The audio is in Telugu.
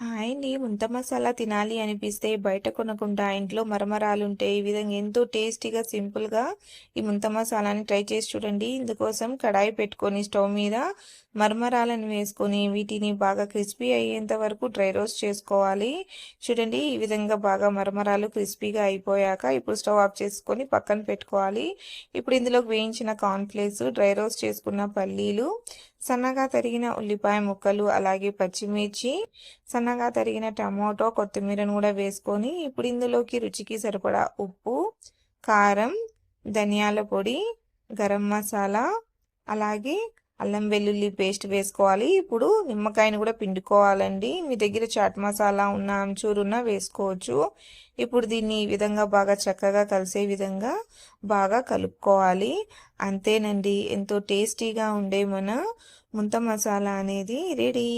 హాయ్ ముంత మసాలా తినాలి అనిపిస్తే బయట కొనకుండా ఇంట్లో మరమరాలుంటే ఈ విధంగా ఎంతో టేస్టీగా సింపుల్గా ఈ ముంత మసాలాని ట్రై చేసి చూడండి. ఇందుకోసం కడాయి పెట్టుకొని స్టవ్ మీద మరమరాలను వేసుకొని వీటిని బాగా క్రిస్పీ అయ్యేంత వరకు డ్రై రోస్ట్ చేసుకోవాలి. చూడండి ఈ విధంగా బాగా మరమరాలు క్రిస్పీగా అయిపోయాక ఇప్పుడు స్టవ్ ఆఫ్ చేసుకొని పక్కన పెట్టుకోవాలి. ఇప్పుడు ఇందులోకి వేయించిన కార్న్ఫ్లేక్స్ డ్రై రోస్ట్ చేసుకున్న పల్లీలు సన్నగా తరిగిన ఉల్లిపాయ ముక్కలు అలాగే పచ్చిమిర్చి సన్నగా తరిగిన టమాటో కొత్తిమీరను కూడా వేసుకొని ఇప్పుడు ఇందులోకి రుచికి సరిపడా ఉప్పు కారం ధనియాల పొడి గరం మసాలా అలాగే అల్లం వెల్లుల్లి పేస్ట్ వేసుకోవాలి. ఇప్పుడు నిమ్మకాయని కూడా పిండుకోవాలండి. మీ దగ్గర చాట్ మసాలా ఉన్న అంచూరు ఉన్న వేసుకోవచ్చు. ఇప్పుడు దీన్ని ఈ విధంగా బాగా చక్కగా కలిసే విధంగా బాగా కలుపుకోవాలి. అంతేనండి. ఎంతో టేస్టీగా ఉండే మన ముంత మసాలా అనేది రెడీ.